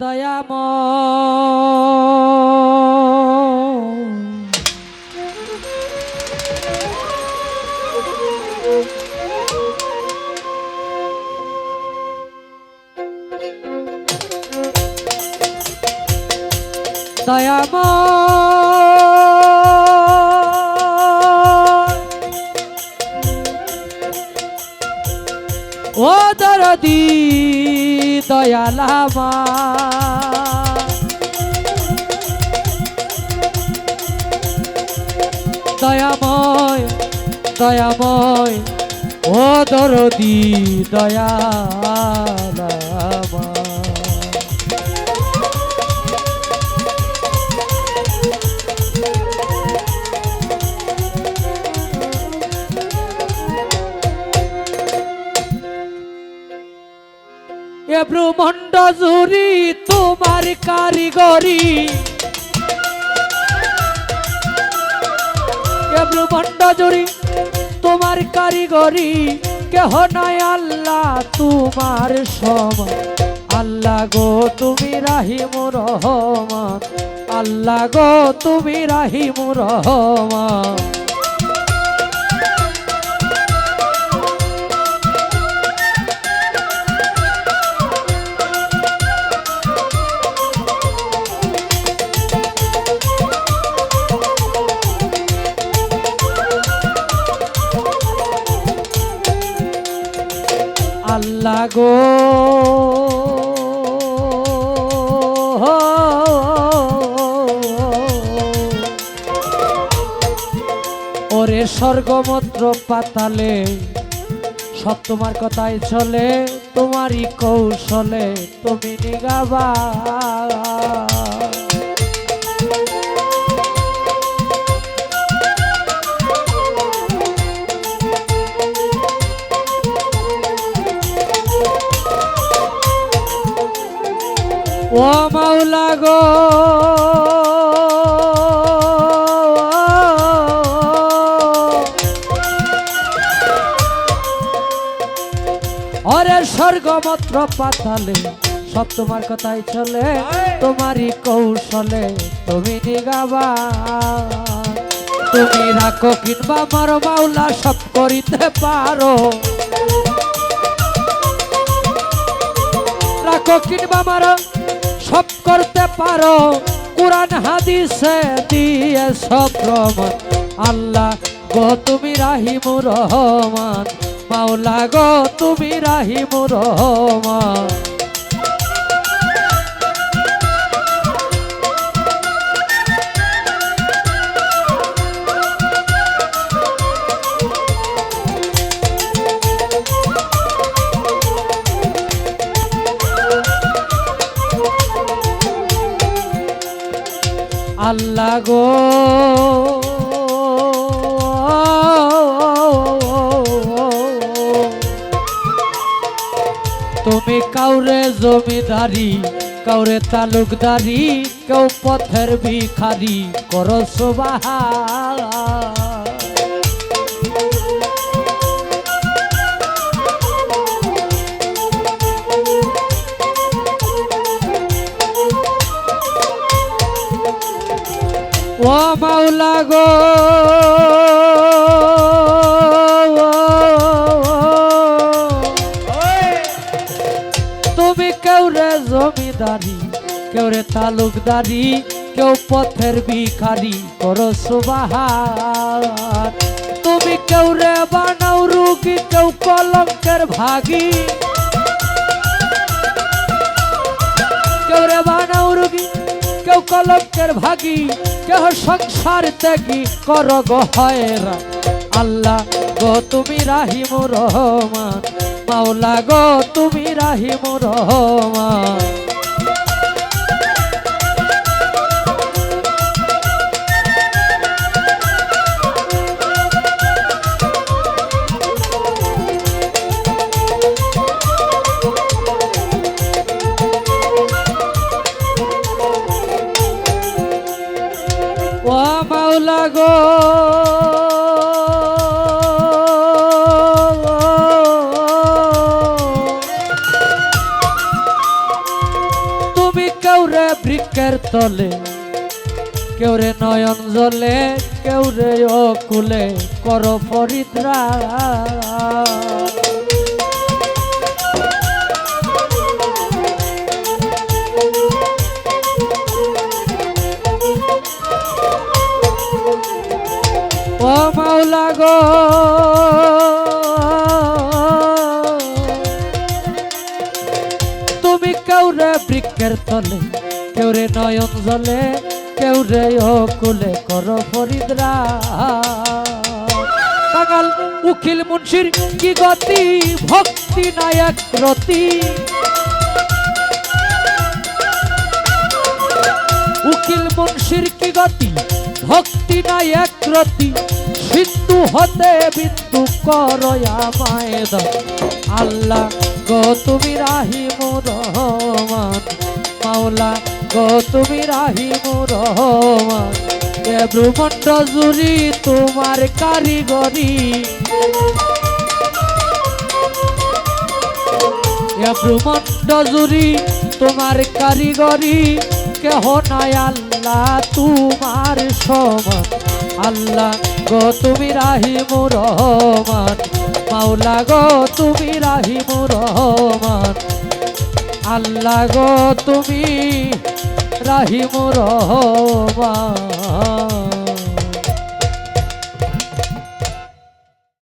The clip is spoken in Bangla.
দয়াম দয়াম ও দরদি দয়ালামা দয়াময় দয়াময় ও দরদি দয়ালামা ব্রহ্মণ্ড জুরি তোমার কারিগরি। ব্রহ্মণ্ড জুরি তোমার কারিগরি। কেহ নাই আল্লাহ তোমার সমান। আল্লাহ গো, তুমি রাহিমুর রহমান। আল্লাহ গো, তুমি রাহিমুর রহমান। আল্লাহ গো। ওরে স্বর্গমত্র পাতালে সব তোমার কথাই চলে তোমারই কৌশলে তুমি নিগাবা গো। অরে স্বর্গমত্র পাতালে সব তোমার কথাই চলে, তোমারই কৌশলে তুমি নিগাবা। তুমি রাখো কিংবা মারো, মাওলা, সব করিতে পারো। রাখো কিংবা মারো সব করতে পারো। কোরআন, হাদিসে দিয়ে সব প্রমাণ আল্লাহ গো, তুমি রাহিমুর রহমান। মাওলা গো, তুমি রাহিমুর রহমান। গো তুমি কাউরে জমিদারি কাউরে তালুকদারি কেউ পথের ভিখারি করো সুবাহা ও মাওলা গো। তুমি কেউ রে জমিদারি কেউ রে তালুকদারি, কেউ পথের ভিখারি, করো সুবাহার তুমি কেউ রে বানাও রুগী, কেউ কলঙ্কের ভাগী। কেউ রে বানাও রুগী কেউ কলঙ্কের ভাগি, কেহ সংসার ত্যাগি, কর গো আল্লাহ গো তুমি রাহিমুর রহমান, মাওলা গো তুমি রাহিমুর রহমান। মাওলা গো তুমি কেউ রে বৃক্ষের তলে কেউ রে নয়ন জলে কেউ রে ও কুলে কর ফরিদ্রা গো। তুমি কেউ রে বৃক্ষের তলে কেউ রে নয়ন জলে কেউ রে ও কুলে কর ফরিদরা। কাঙাল উকিল, মুন্সির কি গতি? ভক্তি নায়ক রতি। উকিল মুন্সির কি গতি? ভক্তি নাই একরতি সিন্ধু হতে বিন্দু করয়া মায়েদ আল্লাহ গো, তুমি রাহিম রহমান। মাওলা গো, তুমি রাহিম রহমান। এ ব্রহ্মণ্ড জুড়ি তোমার কারিগরি। এ ব্রহ্মণ্ড জুড়ি তোমার কারিগরি। কেহ নাই আল্লাহ তোমার সমান। আল্লাহ গো, তুমি রাহিম রহমান। মাওলা গো, তুমি রাহিম রহমান। আল্লাহ গো, তুমি রাহিম রহমান।